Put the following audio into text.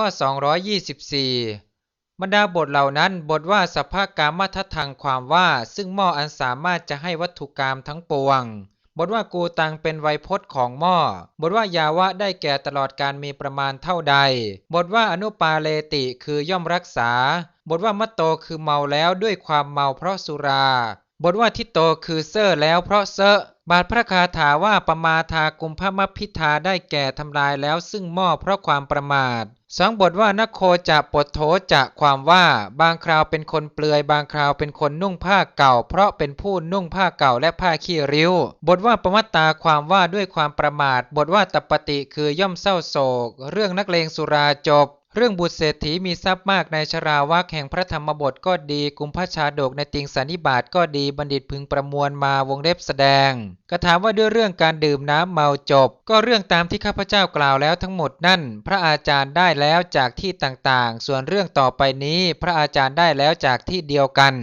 ข้อ 224 บรรดาบทเหล่านั้นบทว่าสภากามัทธังความว่าซึ่งหม้ออันสามารถจะให้วัตถุกรรมทั้งปวง บทว่ากูตังเป็นไวยพจน์ของหม้อ บทว่ายาวะได้แก่ตลอดการมีประมาณเท่าใด บทว่าอนุปาเลติคือย่อมรักษา บทว่ามัตโตคือเมาแล้วด้วยความเมาเพราะสุรา บทว่าทิโตคือเซอร์แล้วเพราะเซอบาทพระคาถาว่าปมาทากุมพมพิธาได้แก่ทำลายแล้วซึ่งหม้อเพราะความประมาทสองบทว่านโคจะปดโถจะความว่า บางคราวเป็นคนเปลือย บางคราวเป็นคนนุ่งผ้าเก่า เพราะเป็นผู้นุ่งผ้าเก่าและผ้าขี้ริ้ว บทว่าปมัตตาความว่าด้วยความประมาท บทว่าตปฏิคือย่อมเศร้าโศก เรื่องนักเลงสุราจบ เรื่องบุตรเศรษฐีมีทรัพย์มากในชราวักแห่งพระธรรมบทก็ดี กุมพระชาดกในติงสันนิบาตก็ดีบัณฑิตพึงประมวลมาวงเล็บแสดง กระถามว่าด้วยเรื่องการดื่มน้ำเมาจบ ก็เรื่องตามที่ข้าพเจ้ากล่าวแล้วทั้งหมดนั่น พระอาจารย์ได้แล้วจากที่ต่างๆ ส่วนเรื่องต่อไปนี้พระอาจารย์ได้แล้วจากที่เดียวกัน